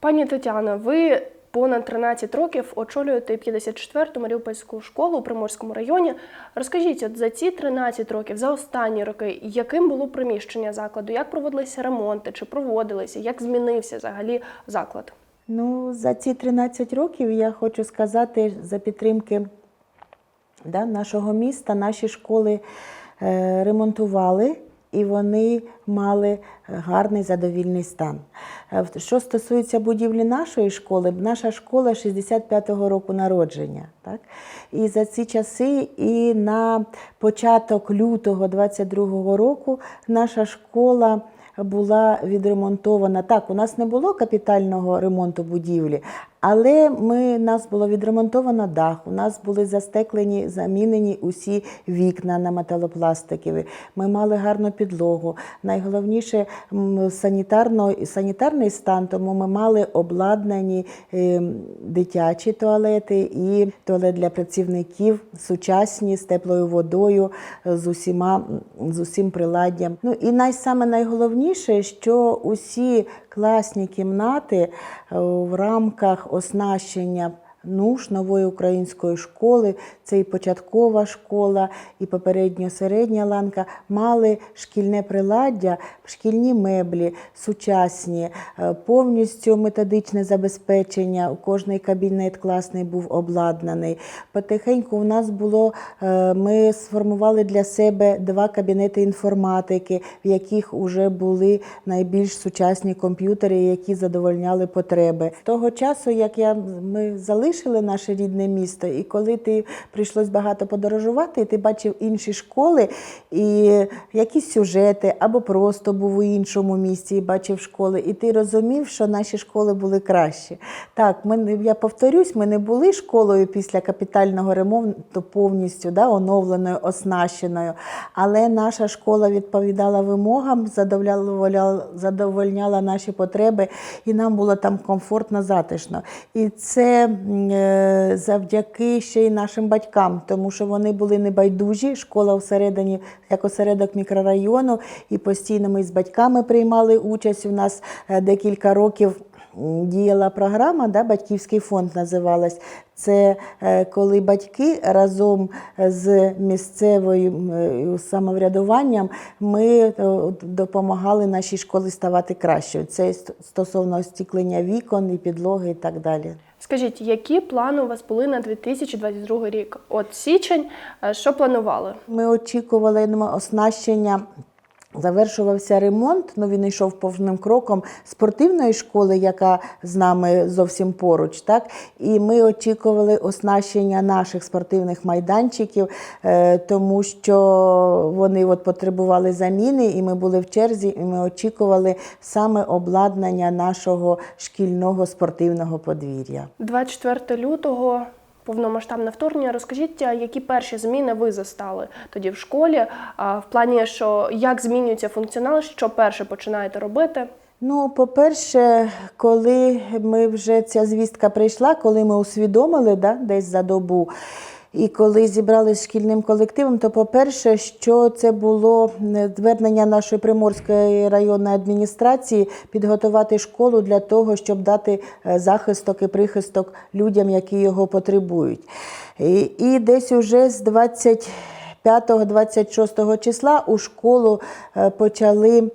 Пані Тетяно, ви понад 13 років очолюєте 54-ту Маріупольську школу у Приморському районі. Розкажіть, от за ці 13 років, за останні роки, яким було приміщення закладу, як проводилися ремонти, чи проводилися, як змінився взагалі заклад? Ну, за ці 13 років я хочу сказати за підтримки да, нашого міста, наші школи е, ремонтували і вони мали гарний задовільний стан. Е, Що стосується будівлі нашої школи, наша школа 65-го року народження. Так? І за ці часи, і на початок лютого 22-го року наша школа була відремонтована. Так, у нас не було капітального ремонту будівлі, але ми, нас було відремонтовано дах, у нас були застеклені, замінені усі вікна на металопластикові. Ми мали гарну підлогу. Найголовніше санітарно, санітарний стан, тому ми мали обладнані е, дитячі туалети і туалет для працівників, сучасні з теплою водою, з усіма з усім приладдям. Ну і най, саме найголовніше, що усі класні кімнати е, в рамках оснащення НУШ нової української школи, це і початкова школа, і попередньо середня ланка, мали шкільне приладдя, шкільні меблі, сучасні, е, повністю методичне забезпечення. Кожний кабінет класний був обладнаний. Потихеньку у нас було, е, ми сформували для себе два кабінети інформатики, в яких вже були найбільш сучасні комп'ютери, які задовольняли потреби. Того часу, як я, ми залишили наше рідне місто, і коли ти прийшлось багато подорожувати, ти бачив інші школи і якісь сюжети, або просто був у іншому місті і бачив школи, і ти розумів, що наші школи були кращі. Так, ми, я повторюсь, ми не були школою після капітального ремонту повністю да, оновленою, оснащеною, але наша школа відповідала вимогам, задовольняла, наші потреби, і нам було там комфортно, затишно. І це завдяки ще й нашим батькам, тому що вони були небайдужі. Школа всередині, як осередок мікрорайону, і постійно ми з батьками приймали участь. У нас е, декілька років. Діяла програма, да, батьківський фонд називалась. Це е, коли батьки разом з місцевою е, самоврядуванням ми е, допомагали нашій школі ставати кращою. Це стосовно остіклення вікон і підлоги і так далі. Скажіть, які плани у вас були на 2022 рік? От січень, е, що планували? Ми очікували оснащення. Завершувався ремонт, ну він йшов повним кроком спортивної школи, яка з нами зовсім поруч. Так? І ми очікували оснащення наших спортивних майданчиків, е, тому що вони от потребували заміни, і ми були в черзі, і ми очікували саме обладнання нашого шкільного спортивного подвір'я. 24 лютого. Повномасштабне вторгнення. Розкажіть, які перші зміни ви застали тоді в школі? В плані, що як змінюється функціонал, що перше починаєте робити? Ну, по-перше, коли ми вже ця звістка прийшла, коли ми усвідомили да, десь за добу, і коли зібралися шкільним колективом, то по-перше, що це було звернення нашої приморської районної адміністрації підготувати школу для того, щоб дати е, захисток і прихисток людям, які його потребують. І, і десь уже з 25-26 числа у школу е, почали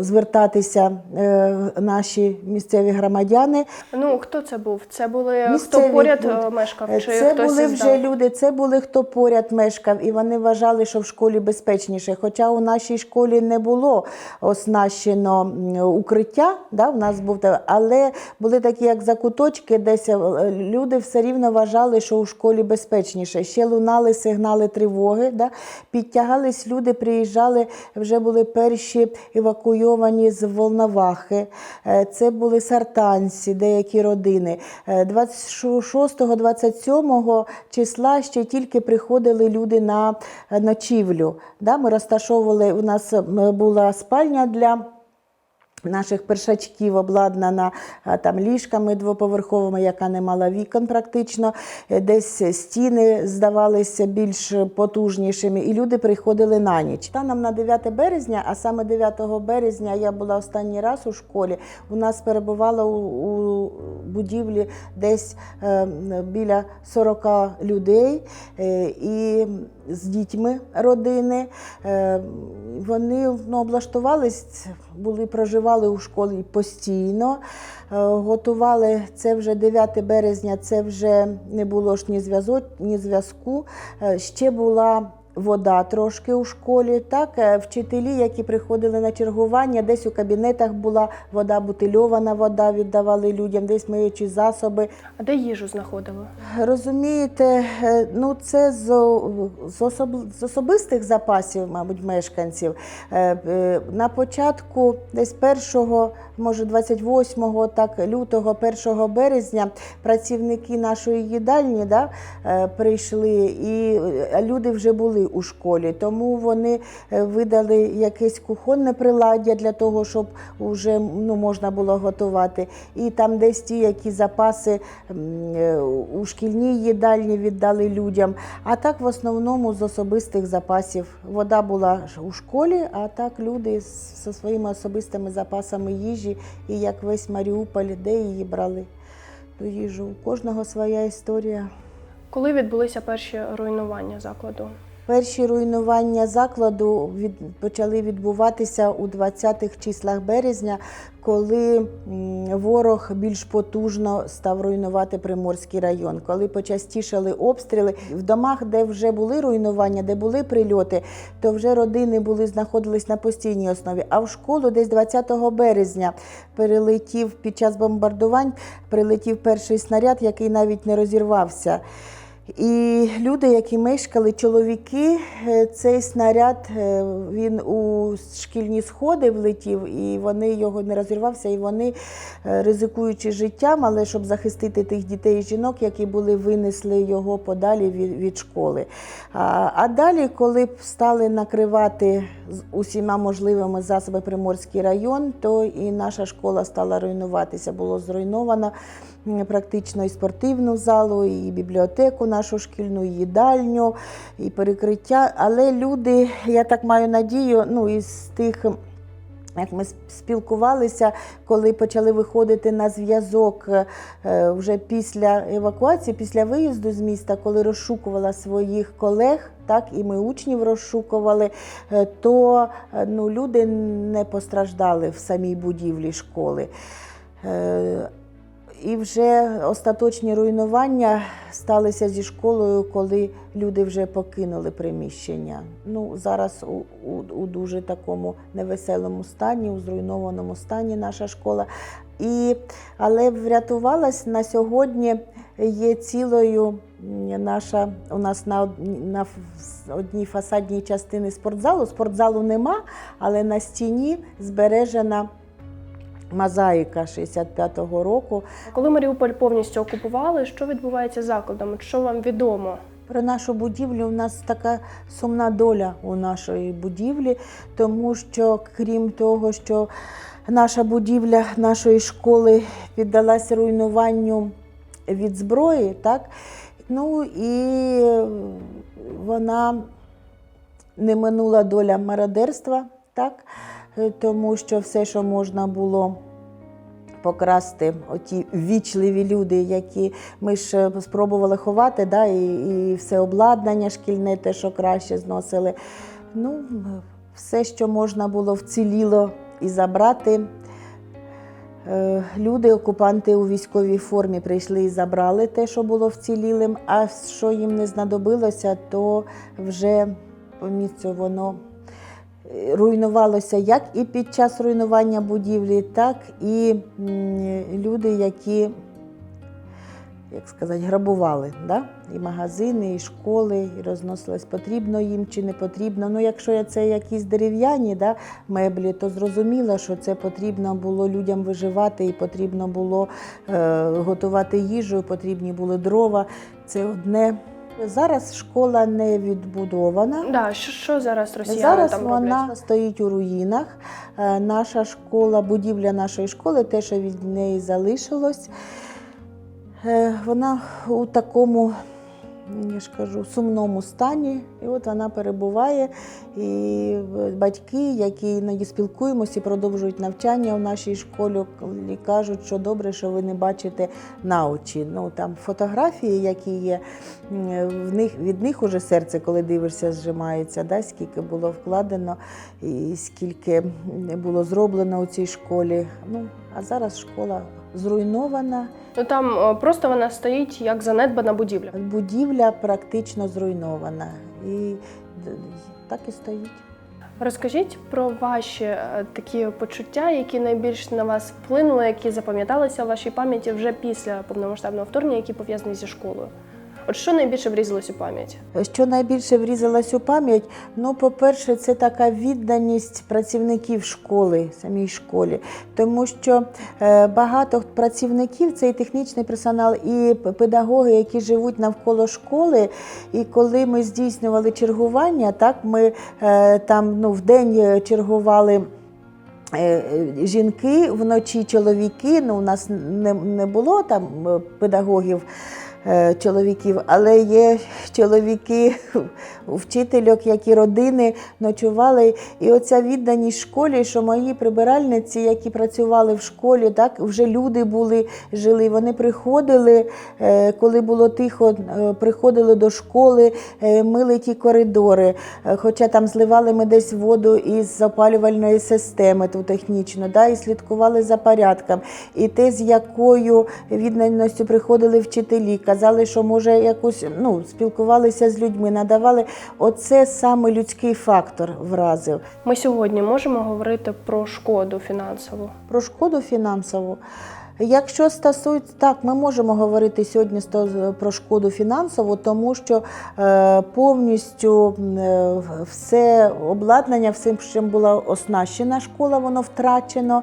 звертатися е, наші місцеві громадяни. Ну хто це був? Це були Місцеві хто поряд люди. е, мешкав? Чи Це хтось були вже дал? люди, це були хто поряд мешкав, і вони вважали, що в школі безпечніше. Хоча у нашій школі не було оснащено укриття, да, в нас був але були такі, як закуточки, десь е, люди все рівно вважали, що у школі безпечніше. Ще лунали сигнали тривоги, да, підтягались люди, приїжджали, вже були перші евакуйовані з Волновахи. Е, Це були сартанці, деякі родини. Е, 26-27 числа ще тільки приходили люди на е, ночівлю. Ми розташовували, у нас е, була спальня для Наших першачків обладнана там ліжками двоповерховими, яка не мала вікон практично. Е, Десь стіни здавалися більш потужнішими, і люди приходили на ніч. Станом на 9 березня, а саме 9 березня я була останній раз у школі. У нас перебувало у, у будівлі десь е, біля 40 людей е, і з дітьми родини. Е, вони ну, облаштувались, були, проживали у школі постійно. Е, Готували це вже 9 березня, це вже не було ж ні зв'язок, ні зв'язку. Е, Ще була вода трошки у школі. Так, Е, вчителі, які приходили на чергування, десь у кабінетах була вода, бутильована вода віддавали людям, десь миючі засоби. А де їжу знаходили? Розумієте, е, ну це з, з, особ, з особистих запасів, мабуть, мешканців. Е, На початку, десь 1, може 28 так, лютого, 1 березня, працівники нашої їдальні да, прийшли, і люди вже були у школі, тому вони е, видали якесь кухонне приладдя для того, щоб вже ну, можна було готувати. І там десь ті, які запаси е, у шкільній їдальні віддали людям. А так в основному з особистих запасів. Вода була у школі, а так люди зі своїми особистими запасами їжі, і як весь Маріуполь, де її брали ту їжу. У кожного своя історія. Коли відбулися перші руйнування закладу? Перші руйнування закладу від, почали відбуватися у 20-х числах березня, коли ворог більш потужно став руйнувати Приморський район. Коли почастішали обстріли в домах, де вже були руйнування, де були прильоти, то вже родини були знаходились на постійній основі. А в школу десь 20 березня перелетів під час бомбардувань, прилетів перший снаряд, який навіть не розірвався. І люди, які мешкали, чоловіки, е, цей снаряд е, він у шкільні сходи влетів, і вони його не розірвався, і вони, е, ризикуючи життям, але щоб захистити тих дітей і жінок, які були, винесли його подалі від, від школи. А, а далі, коли б стали накривати з усіма можливими засобами Приморський район, то і наша школа стала руйнуватися. Було зруйновано практично і спортивну залу, і бібліотеку нашу шкільну, і їдальню, і перекриття. Але люди, я так маю надію, ну із тих. Як ми спілкувалися, коли почали виходити на зв'язок е, вже після евакуації, після виїзду з міста, коли розшукувала своїх колег, так і ми учнів розшукували, е, то е, ну, люди не постраждали в самій будівлі школи. І вже остаточні руйнування сталися зі школою, коли люди вже покинули приміщення. Ну, зараз у, у, у дуже такому невеселому стані, у зруйнованому стані наша школа. І, але врятувалась на сьогодні є цілою наша у нас на, на одній фасадній частині спортзалу. Спортзалу нема, але на стіні збережена мозаїка 65-го року. Коли Маріуполь повністю окупували, що відбувається з закладом? Що вам відомо? Про нашу будівлю у нас така сумна доля у нашої будівлі, тому що крім того, що наша будівля нашої школи піддалася руйнуванню від зброї, так? Ну і вона не минула доля мародерства, так? Е, тому що все, що можна було покрасти, оті ввічливі люди, які ми ж спробували ховати, да, і, і все обладнання шкільне, те, що краще зносили. Ну, все, що можна було вціліло і забрати. Е, Люди, окупанти у військовій формі прийшли і забрали те, що було вцілілим, а що їм не знадобилося, то вже по воно руйнувалося як і під час руйнування будівлі, так і люди, які, як сказати, грабували. Да? І магазини, і школи, і розносилось, потрібно їм чи не потрібно. Ну, якщо це якісь дерев'яні да, меблі, то зрозуміло, що це потрібно було людям виживати, і потрібно було е, готувати їжу, потрібні були дрова. Це одне. Зараз школа не відбудована. Да, що, що зараз росіяни Зараз там вона стоїть у руїнах. Е, Наша школа, будівля нашої школи, те, що від неї залишилось, е, вона у такому, я ж кажу, сумному стані. І от вона перебуває. І батьки, які іноді спілкуємося і продовжують навчання в нашій школі, кажуть, що добре, що ви не бачите на очі. Ну там фотографії, які є, в них від них уже серце, коли дивишся, зжимається, да, скільки було вкладено і скільки було зроблено у цій школі. Ну а зараз школа зруйнована, Ну там просто вона стоїть як занедбана будівля. будівля практично зруйнована. І так і стоїть. Розкажіть про ваші е, такі почуття, які найбільш на вас вплинули, які запам'яталися в вашій пам'яті вже після повномасштабного вторгнення, які пов'язані зі школою. От що найбільше врізалось у пам'ять? Що найбільше врізалась у пам'ять? Ну, по-перше, це така відданість працівників школи, самій школі, тому що е, багато працівників це і технічний персонал, і педагоги, які живуть навколо школи. І коли ми здійснювали чергування, так ми е, там ну, в день е, чергували. Жінки вночі чоловіки. Ну, у нас не, не було там педагогів чоловіків, але є чоловіки, вчительок, які родини ночували. І оця відданість школі, що мої прибиральниці, які працювали в школі, так вже люди були, жили. Вони приходили, е, коли було тихо, е, приходили до школи, е, мили ті коридори. Е, Хоча там зливали ми десь воду із запалювальної системи ту технічну, да, і слідкували за порядком. І те, з якою відданістю приходили вчителі, казали, що може якусь ну, спілкувалися з людьми, надавали. Оце саме людський фактор вразив. Ми сьогодні можемо говорити про шкоду фінансову. Про шкоду фінансову. Якщо стосується так, ми можемо говорити сьогодні про шкоду фінансову, тому що е, повністю е, все обладнання, всім, чим була оснащена школа, воно втрачено.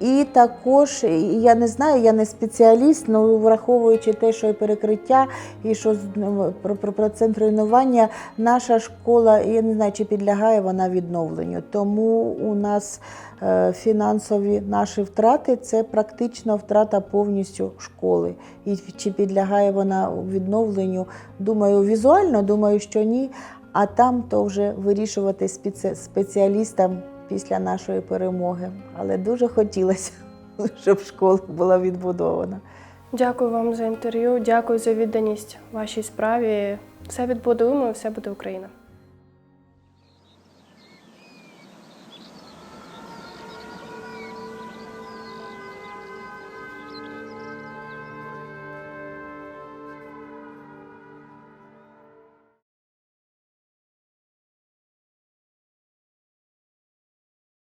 І також, я не знаю, я не спеціаліст, але враховуючи те, що і перекриття, і що ну, про, про процент руйнування, наша школа, я не знаю, чи підлягає вона відновленню. Тому у нас е, фінансові наші втрати це практично втрата повністю школи. І чи підлягає вона відновленню? Думаю, візуально, думаю, що ні. А там то вже вирішувати спеці- спеціалістам після нашої перемоги. Але дуже хотілося, щоб школа була відбудована. Дякую вам за інтерв'ю, дякую за відданість вашій справі. Все відбудуємо, все буде Україна.